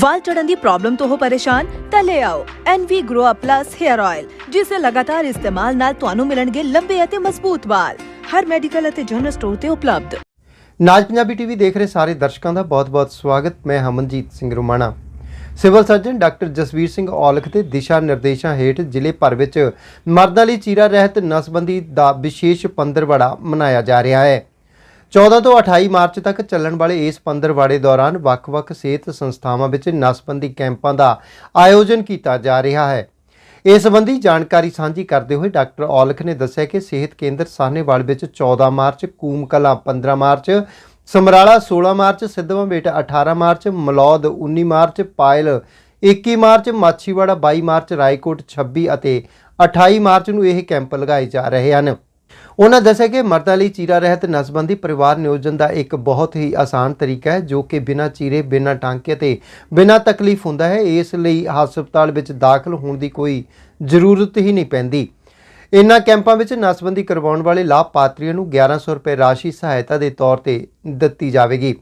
ਵਾਲ ਝੜਨ ਦੀ problem ਤੋਂ ਹੋ ਪਰੇਸ਼ਾਨ, ਤਾਂ ਲੈ ਆਓ NV Grow Up Plus Hair Oil ਜਿਸ ਦੇ ਲਗਾਤਾਰ ਇਸਤੇਮਾਲ ਨਾਲ ਤੁਹਾਨੂੰ ਮਿਲਣਗੇ ਲੰਬੇ ਅਤੇ ਮਜ਼ਬੂਤ ਵਾਲ। ਹਰ ਮੈਡੀਕਲ ਅਤੇ ਜਨਰਲ ਸਟੋਰ ਤੇ ਉਪਲਬਧ। ਨਾਜ ਪੰਜਾਬੀ ਟੀਵੀ ਦੇਖ ਰਹੇ ਸਾਰੇ ਦਰਸ਼ਕਾਂ ਦਾ ਬਹੁਤ-ਬਹੁਤ ਸਵਾਗਤ। ਮੈਂ Hamanjit Singh Rumana. Civil surgeon doctor Jasvir Singh Aulakh ਦੇ ਦਿਸ਼ਾ ਨਿਰਦੇਸ਼ਾਂ ਹੇਠ ਜ਼ਿਲ੍ਹੇ ਭਰ ਵਿੱਚ ਮਰਦਾਂ ਲਈ ਚੀਰਾ ਰਹਿਤ ਨਸਬੰਦੀ ਦਾ ਵਿਸ਼ੇਸ਼ ਪੰਦਰਵਾੜਾ ਮਨਾਇਆ ਜਾ ਰਿਹਾ ਹੈ। 14 ਤੋਂ 28 ਮਾਰਚ ਤੱਕ ਚੱਲਣ ਵਾਲੇ ਇਸ ਪੰਦਰਵਾੜੇ ਦੌਰਾਨ ਵੱਖ-ਵੱਖ ਸਿਹਤ ਸੰਸਥਾਵਾਂ ਵਿੱਚ ਨਸਬੰਦੀ ਕੈਂਪਾਂ ਦਾ ਆਯੋਜਨ ਕੀਤਾ ਜਾ ਰਿਹਾ ਹੈ। ਇਸ ਸੰਬੰਧੀ ਜਾਣਕਾਰੀ ਸਾਂਝੀ ਕਰਦੇ ਹੋਏ ਡਾਕਟਰ ਔਲਖ ਨੇ ਦੱਸਿਆ ਕਿ ਸਿਹਤ ਕੇਂਦਰ ਸਾਹਨੇਵਾਲ ਵਿੱਚ 14 March Koom Kalan 15 March, Samrala 16 March, Sidhwan Bet 18 March, Malaud 19 March, Payal 21 March, Machhiwara 22 March, Raikot 26 ਅਤੇ 28 ਮਾਰਚ ਨੂੰ ਇਹ ਕੈਂਪ ਲਗਾਏ ਜਾ ਰਹੇ ਹਨ। ਉਹਨਾਂ ਦੱਸਿਆ ਕਿ ਮਰਦਾਂ ਲਈ ਚੀਰਾ ਰਹਿਤ ਨਸਬੰਦੀ ਪਰਿਵਾਰ ਨਿਯੋਜਨ ਦਾ ਇੱਕ ਬਹੁਤ ਹੀ ਆਸਾਨ ਤਰੀਕਾ ਹੈ, ਜੋ ਕਿ ਬਿਨਾਂ ਚੀਰੇ, ਬਿਨਾਂ ਟਾਂਕੇ ਤੇ ਬਿਨਾਂ ਤਕਲੀਫ ਹੁੰਦਾ ਹੈ। ਇਸ ਲਈ ਹਸਪਤਾਲ ਵਿੱਚ ਦਾਖਲ ਹੋਣ ਦੀ ਕੋਈ ਜ਼ਰੂਰਤ ਹੀ ਨਹੀਂ ਪੈਂਦੀ। ਇਨ੍ਹਾਂ ਕੈਂਪਾਂ ਵਿੱਚ ਨਸਬੰਦੀ ਕਰਵਾਉਣ ਵਾਲੇ ਲਾਭਪਾਤਰੀਆਂ ਨੂੰ 1100 ਰੁਪਏ ਰਾਸ਼ੀ ਸਹਾਇਤਾ ਦੇ ਤੌਰ ਤੇ ਦਿੱਤੀ ਜਾਵੇਗੀ।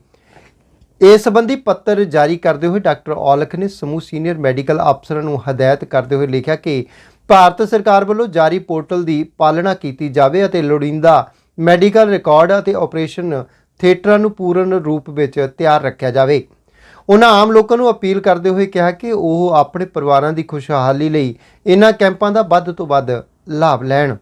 ਇਸ ਸੰਬੰਧੀ ਪੱਤਰ ਜਾਰੀ ਕਰਦੇ ਹੋਏ ਡਾਕਟਰ ਔਲਖ ਨੇ ਸਮੂਹ ਸੀਨੀਅਰ ਮੈਡੀਕਲ ਅਫਸਰਾਂ ਨੂੰ ਹਦਾਇਤ ਕਰਦੇ ਹੋਏ ਲਿਖਿਆ ਕਿ ਭਾਰਤ ਸਰਕਾਰ ਵੱਲੋਂ ਜਾਰੀ ਪੋਰਟਲ ਦੀ ਪਾਲਣਾ ਕੀਤੀ ਜਾਵੇ ਅਤੇ ਲੋੜੀਂਦਾ ਮੈਡੀਕਲ ਰਿਕਾਰਡ ਅਤੇ ਆਪਰੇਸ਼ਨ ਥੀਏਟਰਾਂ ਨੂੰ ਪੂਰਨ ਰੂਪ ਵਿੱਚ ਤਿਆਰ ਰੱਖਿਆ ਜਾਵੇ। ਉਹਨਾਂ ਆਮ ਲੋਕਾਂ ਨੂੰ ਅਪੀਲ ਕਰਦੇ ਹੋਏ ਕਿਹਾ ਕਿ ਉਹ ਆਪਣੇ ਪਰਿਵਾਰਾਂ ਦੀ ਖੁਸ਼ਹਾਲੀ ਲਈ ਇਹਨਾਂ ਕੈਂਪਾਂ ਦਾ ਵੱਧ ਤੋਂ ਵੱਧ ਲਾਭ ਲੈਣ।